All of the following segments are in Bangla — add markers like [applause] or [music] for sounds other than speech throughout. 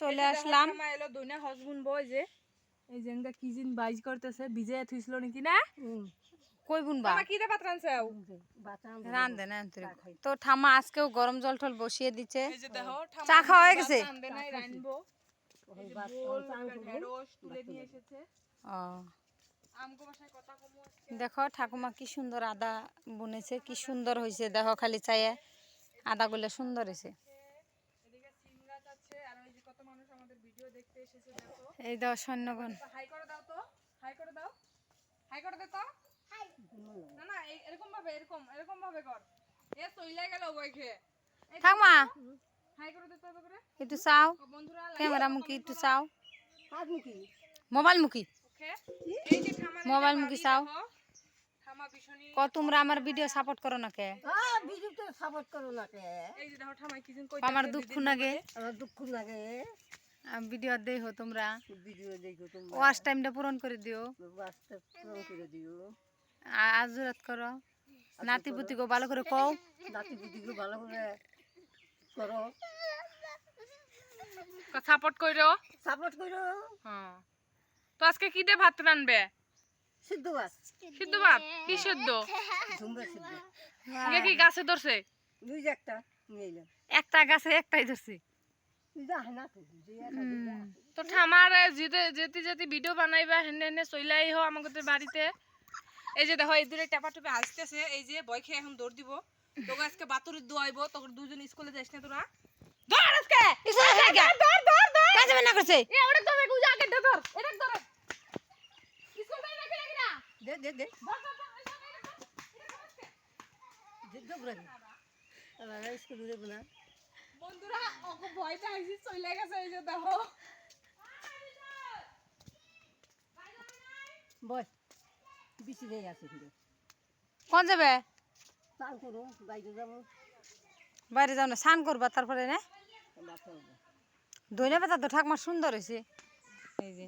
চলে আসলাম। এলো দইনা হজ বুনবো এই যে। এই যে কি জিন বাইজ করতেছে ভিজে থুইছিল নাকি না? কই বুনবা? কি দে পাত্র আনছে। রান্ধে না তো ঠাম্মা আজকেও গরম জল টল বসিয়ে দিচ্ছে এই যে দেখো চা খাওয়া হয়ে গেছে? রানবো এই যে বোল, একটা ঢেঁড়স তুলে নিয়ে এসেছে। ও। আমগো বাসায় কথা কমু আজকে। দেখো ঠাকুমা কি সুন্দর আদা বুনেছে কি সুন্দর হয়েছে দেখো খালি চাইয়ে আদাগুলো সুন্দর হয়েছে এদিকে সিম গাছ আছে আর ওই যে কত মানুষ আমাদের ভিডিও দেখতে এসেছে দেখো। এই দাও সৈন্যগণ হাই করে দাও তো হাই করে দাও। হাই করে দে তো। না না এরকম ভাবে এরকম এরকম ভাবে কর। এ চইলা গেল বই খেয়ে ঠাকুমা হাই করে দে তো করে একটু চাও। ক্যামেরা মুখি একটু চাও। মোবাইল মুখি। ওকে এই যে মোবাইল মুখি চাও। ক তোমরা আমার ভিডিও সাপোর্ট করো না কে? বিজুতে সাপোর্ট করো না কে? এই যে দেখো ঠামা কি কই আমার দুঃখ লাগে আমার দুঃখ লাগে ভিডিও দেই হো তোমরা। ভিডিও দেখো তোমরা। ওয়াশ টাইমটা পূরণ করে দিও। বাস্তব পূরণ করে দিও। আজুরাত করো। নাতি পুতিকে ভালো করে কও। নাতি দিদিকে ভালো করে করো। সাপোর্ট কইরো। সাপোর্ট করো। হ্যাঁ। তো আজকে কি দিয়ে ভাত রানবে? সিদ্ধ বাস সিদ্ধ ভাত? কি সিদ্ধ? ঝুমরা সিদ্ধ। কি গাছে ধরছে? দুই একটা নিয়ে একটা গাছে একটাই ধরছি। তুই যা না তো। তো ঠামার যেতে যেতে যেতে ভিডিও বানাইবা হেনে হেনে চইলাই হো আমাদের বাড়িতে। এই যে দেখো এই দূরে টেপা টুপে আসতেছে এই যে বই খেয়ে এখন দৌড় দিব। তোকে আজকে বাতুরি দোয়াইবো তখন দুজন স্কুলে যাইস না তোরা। ধর আজকে! ধর ধর ধর কাজে না করছে? এ ওটা ধর একটু আগে ধর ধর এটা ধর স্কুল যাই নাকি নাকি না দে দে দে ধর ধর ধর এটা ধর, এটা ধর, এটা ধর আজকে। দে দে স্কুল দেব না বন্ধুরা ওকে ভয়টা আইসি চলে গেছে এই যে দেখো। বস বেশি নেই আছে কিন্তু। কোন যাবে? চাল করো বাইরে যাব। বাইরে যাও না স্নান করবা তারপরে না? মাথা হবে। ধনে পাতা তো ঠাকমা সুন্দর হয়েছে এই যে।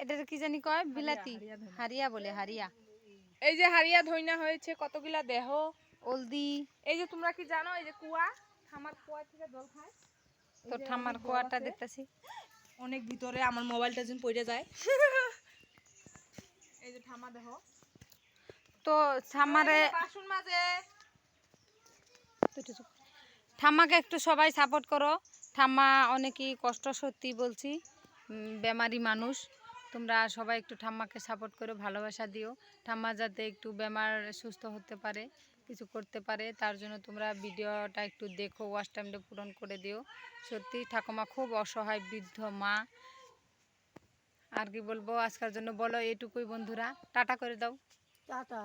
এটা কি জানি কয়? বিলাতি। হারিয়া বলে হারিয়া। এই যে হারিয়া ধইনা হয়েছে কতগুলা দেহ? অলদি এই যে তোমরা কি জানো এই যে কুয়া আমার কুয়া থেকে জল খায়। তো ঠাম্মার কোয়াটা দেখতেছি। অনেক ভিতরে আমার মোবাইলটা যেন পড়ে যায়। [laughs] এই যে ঠামা দেহ। তো ঠাম্মারে বাসন মাঝে ঠাম্মাকে একটু সবাই সাপোর্ট করো। ঠাম্মা অনেকই কষ্ট সত্যি বলছি। বেমারি মানুষ। তোমরা সবাই একটু ঠাম্মাকে সাপোর্ট করো, ভালোবাসা দিও। ঠাম্মা যাতে একটু বেমার সুস্থ হতে পারে, কিছু করতে পারে, তার জন্য তোমরা ভিডিওটা একটু দেখো ওয়াশ টাইমটা পূরণ করে দিও। সত্যি ঠাকুমা খুব অসহায়, বৃদ্ধ মা। আর কি বলব আজকের জন্য বলো, এটুকুই বন্ধুরা। টাটা করে দাও। টাটা।